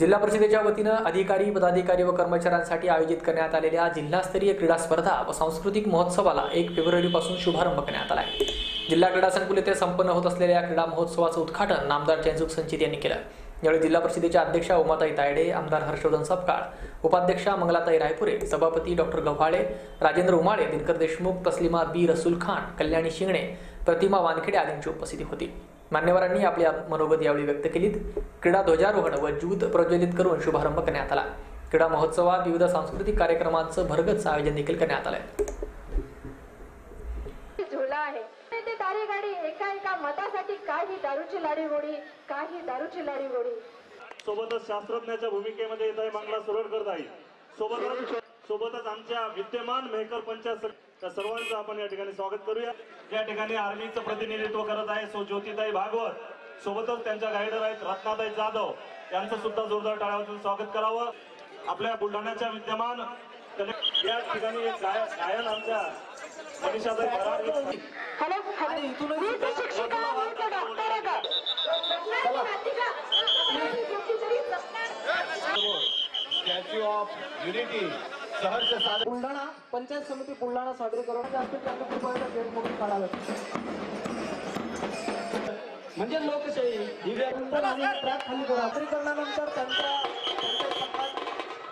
जिल्हा परिषदेच्या वतीनं अधिकारी पदाधिकारी व कर्मचाऱ्यांसाठी आयोजित करण्यात आलेल्या जिल्हास्तरीय क्रीडा स्पर्धा व सांस्कृतिक महोत्सवाला एक फेब्रुवारीपासून शुभारंभ करण्यात आला आहे. जिल्हा क्रीडा संकुल येथे संपन्न होत असलेल्या क्रीडा महोत्सवाचं उद्घाटन नामदार चंदूक संचित यांनी केलं. यावेळी जिल्हा परिषदेच्या अध्यक्षा उमाताई तायडे आमदार हर्षवर्धन सपकाळ उपाध्यक्षा मंगलाताई रायपुरे सभापती डॉक्टर गव्हाळे राजेंद्र उमाळे दिनकर देशमुख तस्लिमा बी रसूल खान कल्याणी शिंगणे प्रतिमा वानखेडे आदींची उपस्थिती होती. मान्यवरांनी आपल्या मनोगत यावेळी व्यक्त केलीत. क्रीडा ध्वजारोहण व ज्यूत प्रज्वलित करून शुभारंभ करण्यात आला. क्रीडा महोत्सवात विविध सांस्कृतिक कार्यक्रमांचं भरगत आयोजन देखील करण्यात आलंय. झुला आहे. ते तारी गाडी एका एका मतासाठी काही दारूची लाडी गोडी काही दारूची लाडी गोडी सोबतच शास्त्रज्ञाच्या भूमिकेमध्ये येत आहे मंगला सुरडकर ताई सोबतच सोबतच आमच्या विद्यमान मेहकर पंचायत त्या सर्वांचं आपण या ठिकाणी स्वागत करूया. या ठिकाणी आर्मीचं प्रतिनिधित्व करत आहे सो ज्योतिताई भागवत. सोबतच त्यांच्या गायडर आहेत रत्नाताई जाधव. यांचं सुद्धा जोरदार टाळ्यावरून स्वागत करावं. आपल्या बुलढाण्याच्या विद्यमान कले- या ठिकाणी गायन आमच्या मनीषाताई हे- statue of unity Buldhana panchayat समिती बुलढाणा सादरीकरण जास्तीत जास्त कृपया गेट मोठी काढावे. म्हणजे लोकशाही दिव्या आणि ट्रॅक खाली करा. सादरीकरणानंतर त्यांच्या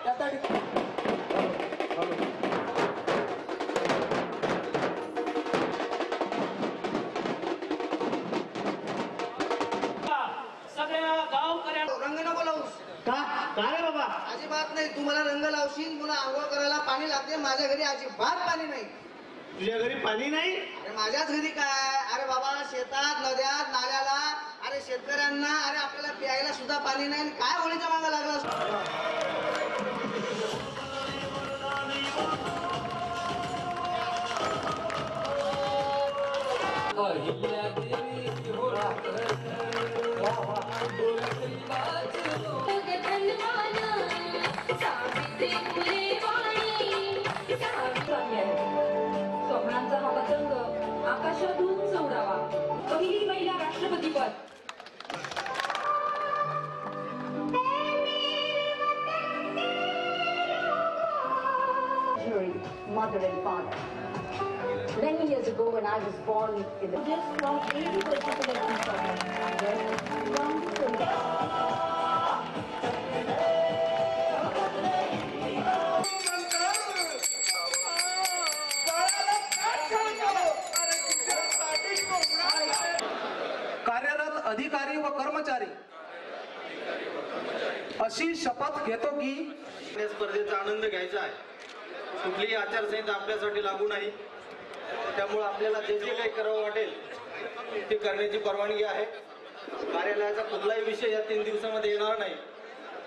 त्या ठिकाणी अजिबात नाही. तू मला रंग लावशील मला आंघोळ करायला पाणी लागते माझ्या घरी अजिबात पाणी नाही. तुझ्या घरी पाणी नाही? अरे माझ्याच घरी काय? अरे बाबा शेतात नद्यात नाल्याला अरे शेतकऱ्यांना अरे आपल्याला प्यायला सुद्धा पाणी नाही. आणि काय होळीच्या मागं लागला mother and father. Many years ago, when I was born in the just from 80 particular people, from the कार्यरत अधिकारी व कर्मचारी अशी शपथ घेतो की स्पर्धेचा आनंद घ्यायचा आहे कुठलीही आचारसंहिता आपल्यासाठी लागू नाही. त्यामुळं आपल्याला जे जे काही करावं वाटेल ते करण्याची परवानगी आहे. कार्यालयाचा कुठलाही विषय या तीन दिवसामध्ये येणार नाही.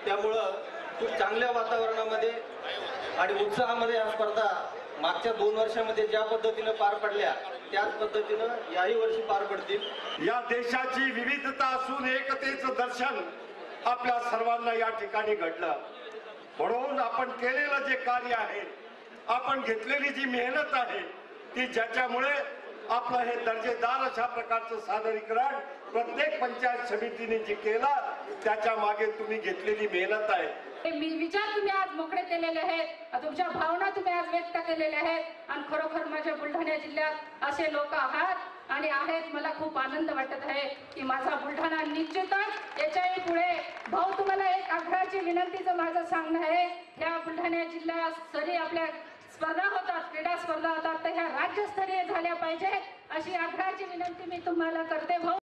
त्यामुळं खूप चांगल्या वातावरणामध्ये आणि उत्साहामध्ये या स्पर्धा मागच्या दोन वर्षामध्ये ज्या पद्धतीनं पार पडल्या त्याच पद्धतीनं याही वर्षी पार पडतील. या देशाची विविधता असून एकतेचं दर्शन आपल्या सर्वांना या ठिकाणी घडलं. म्हणून आपण केलेलं जे कार्य आहे आपण घेतलेली जी मेहनत आहे ती ज्याच्यामुळे आपलं हे दर्जेदार अशा प्रकारचं सादरीकरण प्रत्येक पंचायत समितीने जे केलं त्याच्यामागे तुम्ही घेतलेली मेहनत आहे. हे मी- विचार तुम्ही आज मोकळे केलेले आहेत तुमच्या भावना तुम्ही आज व्यक्त केलेल्या आहेत आणि खरोखर माझ्या बुलढाणा जिल्ह्यात असे लोक आहात आणि आहेत मला खूप आनंद वाटत आहे की माझा बुलढाणा निश्चितच याच्याही पुढे भाऊ तुम्हाला एक आग्रहाची विनंतीचं माझं सांगणं आहे या बुलढाणा जिल्ह्यात सरी आपल्या स्पर्धा होतात क्रीडा स्पर्धा होतात तर ह्या राज्यस्तरीय झाल्या पाहिजे अशी आग्रहाची विनंती मी तुम्हाला करते. भाऊ